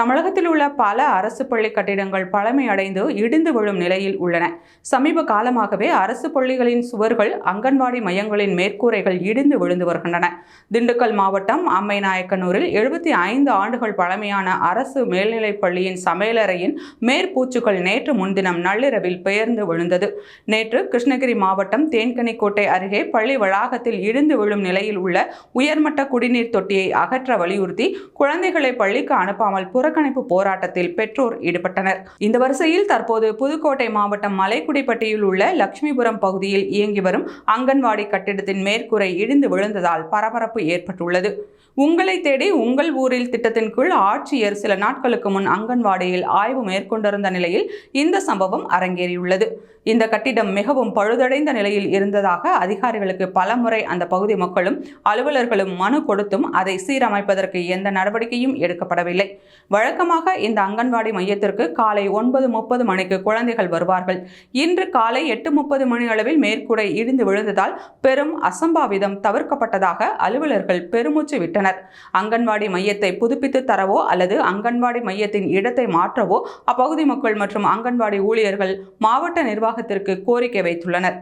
தமிழகத்தில் உள்ள பல அரசு பள்ளி கட்டிடங்கள் பழமையடைந்து இடிந்து விழும் நிலையில் உள்ளன. சமீப காலமாகவே அரசு பள்ளிகளின் சுவர்கள் அங்கன்வாடி மையங்களின் மேற்கூரைகள் இடிந்து விழுந்து வருகின்றன. திண்டுக்கல் மாவட்டம் அம்மை நாயக்கனூரில் எழுபத்தி ஐந்து ஆண்டுகள் பழமையான அரசு மேல்நிலைப் பள்ளியின் சமையலறையின் மேற்பூச்சுகள் நேற்று முன்தினம் நள்ளிரவில் பெயர்ந்து விழுந்தது. நேற்று கிருஷ்ணகிரி மாவட்டம் தேன்கனிக்கோட்டை அருகே பள்ளி வளாகத்தில் இடிந்து விழும் நிலையில் உள்ள உயர்மட்ட குடிநீர் தொட்டியை அகற்ற வலியுறுத்தி குழந்தைகளை பள்ளிக்கு அனுப்பாமல் புறக்கணிப்பு போராட்டத்தில் பெற்றோர் ஈடுபட்டனர். இந்த வரிசையில் தற்போது புதுக்கோட்டை மாவட்டம் மலைக்குடிப்பட்டியில் உள்ள லட்சுமிபுரம் பகுதியில் இயங்கி வரும் அங்கன்வாடி கட்டிடத்தின் மேற்கூரை இடிந்து விழுந்ததால் பரபரப்பு ஏற்பட்டுள்ளது. உங்களை தேடி உங்கள் ஊரில் திட்டத்தின் கீழ் ஆட்சியர் சில நாட்களுக்கு முன் அங்கன்வாடியில் ஆய்வு மேற்கொண்டிருந்த நிலையில் இந்த சம்பவம் அரங்கேறியுள்ளது. இந்த கட்டிடம் மிகவும் பழுதடைந்த நிலையில் இருந்ததாக அதிகாரிகளுக்கு பலமுறை அந்த பகுதி மக்களும் அலுவலர்களும் மனு கொடுத்தும் அதை சீரமைப்பதற்கு எந்த நடவடிக்கையும் எடுக்கப்படவில்லை. வழக்கமாக இந்த அங்கன்வாடி மையத்திற்கு காலை ஒன்பது முப்பது மணிக்கு குழந்தைகள் வருவார்கள். இன்று காலை எட்டு முப்பது மணி அளவில் மேற்கூரை இடிந்து விழுந்ததால் பெரும் அசம்பாவிதம் தவிர்க்கப்பட்டதாக அலுவலர்கள் பெருமூச்சு விட்டனர். அங்கன்வாடி மையத்தை புதுப்பித்து தரவோ அல்லது அங்கன்வாடி மையத்தின் இடத்தை மாற்றவோ அப்பகுதி மக்கள் மற்றும் அங்கன்வாடி ஊழியர்கள் மாவட்ட நிர்வாகத்திற்கு கோரிக்கை வைத்துள்ளனர்.